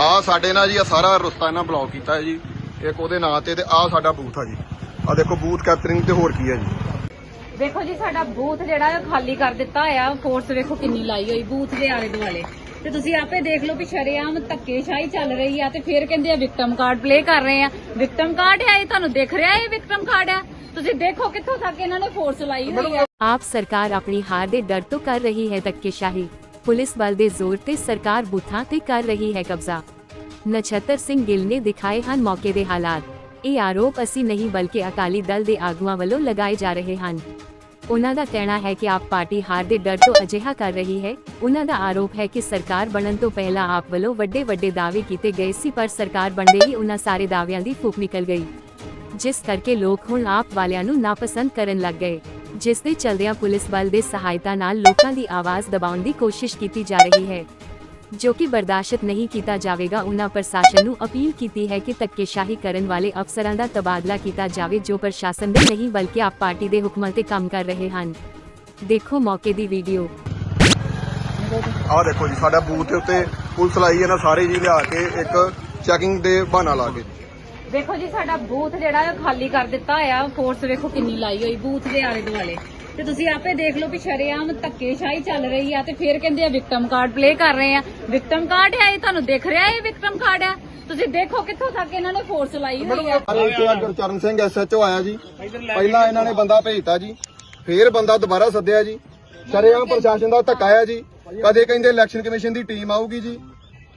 ਆ ਸਾਡੇ ਨਾਲ ਜੀ ਆ ਸਾਰਾ ਰਸਤਾ ਇਹਨਾਂ ਬਲੌਕ ਕੀਤਾ ਹੈ ਜੀ। ਇੱਕ ਉਹਦੇ ਨਾਂ ਤੇ ਤੇ ਆ ਸਾਡਾ ਬੂਥ ਆ ਜੀ। ਆ ਦੇਖੋ ਬੂਥ ਕੈਪਚਰਿੰਗ ਤੇ ਹੋਰ ਕੀ ਹੈ ਜੀ। ਵੇਖੋ ਜੀ ਸਾਡਾ ਬੂਥ ਜਿਹੜਾ ਹੈ ਉਹ ਖਾਲੀ ਕਰ ਦਿੱਤਾ ਆ ਫੋਰਸ ਵੇਖੋ ਕਿੰਨੀ ਲਾਈ ਹੋਈ ਬੂਥ ਦੇ ਆਲੇ ਦੁਆਲੇ। ਤੇ ਤੁਸੀਂ ਆਪੇ ਦੇਖ ਲਓ ਵੀ ਸ਼ਰੇਆਮ ਧੱਕੇਸ਼ਾਹੀ ਚੱਲ ਰਹੀ ਆ। ਤੇ ਫਿਰ ਕਹਿੰਦੇ ਆ ਵਿਕਟਮ ਕਾਰਡ ਪਲੇ ਕਰ ਰਹੇ ਆ। ਵਿਕਟਮ ਕਾਰਡ ਹੈ ਇਹ ਤੁਹਾਨੂੰ ਦਿਖ ਰਿਹਾ ਇਹ ਵਿਕਟਮ ਕਾਰਡ ਆ ਤੁਸੀਂ ਦੇਖੋ ਕਿੱਥੋਂ ਤੱਕ ਇਹਨਾਂ ਨੇ ਫੋਰਸ ਲਾਈ ਹੋਈ ਆ। ਆਪ ਸਰਕਾਰ ਆਪਣੀ ਹਾਰ ਦੇ ਡਰ ਤੋਂ ਕਰ ਰਹੀ ਹੈ ਧੱਕੇਸ਼ਾਹੀ। ਪੁਲਿਸ ਬਲ ਦੇ ਜ਼ੋਰ ਤੇ ਸਰਕਾਰ ਬੂਥਾਂ ਤੇ ਕਰ ਰਹੀ ਹੈ ਕਬਜ਼ਾ। ਨਛੱਤਰ ਸਿੰਘ ਗਿੱਲ ਨੇ ਦਿਖਾਏ ਹਨ ਮੌਕੇ ਦੇ ਹਾਲਾਤ। ਇਹ ਆਰੋਪ ਅਸੀਂ ਨਹੀਂ ਬਲਕਿ ਅਕਾਲੀ ਦਲ ਦੇ ਆਗੂਆਂ ਵੱਲੋਂ ਲਗਾਏ ਜਾ ਰਹੇ ਹਨ। ਉਹਨਾਂ ਦਾ ਕਹਿਣਾ ਹੈ ਕਿ ਆਪ ਪਾਰਟੀ ਹਾਰ ਦੇ ਡਰ ਤੋਂ ਅਜਿਹਾ ਕਰ ਰਹੀ ਹੈ। ਉਹਨਾਂ ਦਾ ਆਰੋਪ ਹੈ ਕਿ ਸਰਕਾਰ ਬਣਨ ਤੋਂ ਪਹਿਲਾਂ ਆਪ ਵੱਲੋਂ ਵੱਡੇ ਵੱਡੇ ਦਾਅਵੇ ਕੀਤੇ ਗਏ ਸੀ ਪਰ ਸਰਕਾਰ ਬਣਦੇ ਹੀ ਉਹਨਾਂ ਸਾਰੇ ਦਾਅਵਿਆਂ ਦੀ ਫੂਕ ਨਿਕਲ ਗਈ। ਜਿਸ ਕਰਕੇ ਲੋਕ ਹੁਣ ਆਪ ਵਾਲਿਆਂ ਨੂੰ ਨਾਪਸੰਦ ਕਰਨ ਲੱਗ ਗਏ। ਜਿਸ ਦੇ ਚਲਦਿਆਂ ਪੁਲਿਸ ਬਲ ਦੇ ਸਹਾਇਤਾ ਨਾਲ ਲੋਕਾਂ ਦੀ ਆਵਾਜ਼ ਦਬਾਉਣ ਦੀ ਕੋਸ਼ਿਸ਼ ਕੀਤੀ ਜਾ ਰਹੀ ਹੈ। ਜੋ ਕਿ ਬਰਦਾਸ਼ਤ ਨਹੀਂ ਕੀਤਾ ਜਾਵੇਗਾ ਉਹਨਾਂ ਪ੍ਰਸ਼ਾਸਨ ਨੂੰ ਅਪੀਲ ਕੀਤੀ ਹੈ ਕਿ ਧੱਕੇਸ਼ਾਹੀ ਕਰਨ ਵਾਲੇ ਅਫਸਰਾਂ ਦਾ ਤਬਾਦਲਾ ਕੀਤਾ ਜਾਵੇ, ਜੋ ਪ੍ਰਸ਼ਾਸਨ ਦੇ ਨਹੀਂ ਬਲਕਿ ਆਪ ਪਾਰਟੀ ਦੇ ਹੁਕਮਾਂ ਤੇ ਕੰਮ ਕਰ ਰਹੇ ਹਨ। ਦੇਖੋ ਮੌਕੇ ਦੀ ਵੀਡੀਓ। ਆ ਦੇਖੋ ਜੀ, ਸਾਡਾ ਬੂਥ ਦੇ ਉੱਤੇ ਪੁਲਿਸ ਲਾਈ ਹੈ ਨਾ, ਸਾਰੇ ਜੀ ਲਿਆ ਕੇ ਇੱਕ ਚੈਕਿੰਗ ਦੇ ਬਹਾਨਾ ਲਾ ਕੇ। ਵੇਖੋ ਜੀ, ਸਾਡਾ ਬੂਥ ਜਿਹੜਾ ਹੈ ਖਾਲੀ ਕਰ ਦਿੱਤਾ ਆ। ਫੋਰਸ ਵੇਖੋ ਕਿੰਨੀ ਲਾਈ ਹੋਈ, ਬੂਥ ਦੇ ਆਲੇ ਦੁਆਲੇ। ਤੇ ਤੁਸੀਂ ਆਪੇ ਦੇਖ ਲਓ ਵੀ ਸ਼ਰੇਆਮ ਧੱਕੇਸ਼ਾਹੀ ਚੱਲ ਰਹੀ ਆ ਤੇ ਫਿਰ ਕਹਿੰਦੇ ਆ ਵਿਕਟਮ ਕਾਰਡ ਪਲੇ ਕਰ ਰਹੇ ਆ। ਵਿਕਟਮ ਕਾਰਡ ਹੈ ਇਹ ਤੁਹਾਨੂੰ ਦਿਖ ਰਿਹਾ ਇਹ ਵਿਕਟਮ ਕਾਰਡ ਆ? ਤੁਸੀਂ ਦੇਖੋ ਕਿੱਥੋਂ ਤੱਕ ਇਹਨਾਂ ਨੇ ਫੋਰਸ ਲਾਈ ਹੋਈ ਆ। ਸਾਰੇ ਇੱਥੇ ਆ, ਗੁਰਚਰਨ ਸਿੰਘ ਐਸਐਚਓ ਆਇਆ ਜੀ। ਪਹਿਲਾਂ ਇਹਨਾਂ ਨੇ ਬੰਦਾ ਭੇਜਤਾ ਜੀ। ਫੇਰ ਬੰਦਾ ਦੁਬਾਰਾ ਸੱਦਿਆ ਜੀ। ਸ਼ਰੇਆਮ ਪ੍ਰਸ਼ਾਸਨ ਦਾ ਧੱਕਾ ਆ ਜੀ। ਕਦੇ ਕਹਿੰਦੇ ਇਲੈਕਸ਼ਨ ਕਮਿਸ਼ਨ ਦੀ ਟੀਮ ਆਊਗੀ ਜੀ।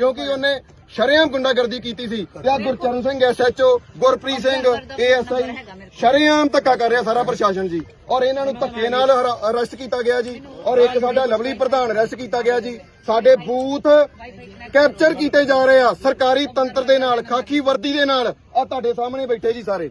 ਕਿਉਂਕਿ ਉਹਨੇ ਸ਼ਰੇਆਮ ਗੁੰਡਾਗਰਦੀ ਕੀਤੀ ਸੀ। ਤੇ ਆ ਗੁਰਚਰਨ ਸਿੰਘ ਐਸਐਚਓ ਗੁਰਪ੍ਰੀਤ ਸਿੰਘ ਏਐਸਆਈ ਸ਼ਰੇਆਮ ਧੱਕਾ ਕਰ ਰਿਹਾ ਸਾਰਾ ਪ੍ਰਸ਼ਾਸਨ ਜੀ। ਔਰ ਇਹਨਾਂ ਨੂੰ ਧੱਕੇ ਨਾਲ ਅਰੈਸਟ ਕੀਤਾ ਗਿਆ ਜੀ। ਔਰ ਇੱਕ ਸਾਡਾ ਲਵਲੀ ਪ੍ਰਧਾਨ ਅਰੈਸਟ ਕੀਤਾ ਗਿਆ ਜੀ। ਸਾਡੇ ਬੂਥ ਕੈਪਚਰ ਕੀਤੇ ਜਾ ਰਹੇ ਆ। ਸਰਕਾਰੀ ਤੰਤਰ ਦੇ ਨਾਲ ਖਾਕੀ ਵਰਦੀ ਦੇ ਨਾਲ। ਆ ਤੁਹਾਡੇ ਸਾਹਮਣੇ ਬੈਠੇ ਜੀ ਸਾਰੇ।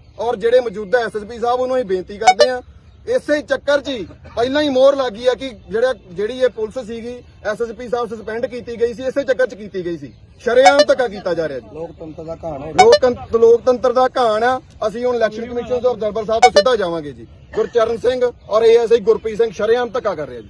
ਔਰ ਜਿਹੜੇ ਮੌਜੂਦਾ ਐਸਐਸਪੀ ਸਾਹਿਬ ਉਹਨੂੰ ਅਸੀਂ ਬੇਨਤੀ ਕਰਦੇ ਆ ਇਸੇ ਚੱਕਰ 'ਚ ਹੀ ਪਹਿਲਾਂ ਹੀ ਮੋਹਰ ਲੱਗੀ ਆ ਕਿ ਜਿਹੜਾ ਜਿਹੜੀ ਇਹ ਪੁਲਿਸ ਸੀਗੀ ਐਸਐਸਪੀ ਸਾਹਿਬ ਸਸਪੈਂਡ ਕੀਤੀ ਗਈ ਸੀ ਇਸੇ ਚੱਕਰ 'ਚ ਕੀਤੀ ਗਈ ਸੀ। ਸ਼ਰੇਆਮ ਧੱਕਾ ਕੀਤਾ ਜਾ ਰਿਹਾ ਜੀ। ਲੋਕਤੰਤਰ ਦਾ ਕਹਾਣ ਹੈ ਲੋਕਤੰਤਰ ਲੋਕਤੰਤਰ ਦਾ ਕਹਾਣ ਆ। ਅਸੀਂ ਹੁਣ ਇਲੈਕਸ਼ਨ ਕਮਿਸ਼ਨ ਤੋਂ ਦਰਬਾਰ ਸਾਹਿਬ ਤੋਂ ਸਿੱਧਾ ਜਾਵਾਂਗੇ ਜੀ। ਗੁਰਚਰਨ ਸਿੰਘ ਔਰ ਏਐਸਆਈ ਗੁਰਪ੍ਰੀਤ ਸਿੰਘ ਸ਼ਰੇਆਮ ਧੱਕਾ ਕਰ ਰਿਹਾ ਜੀ।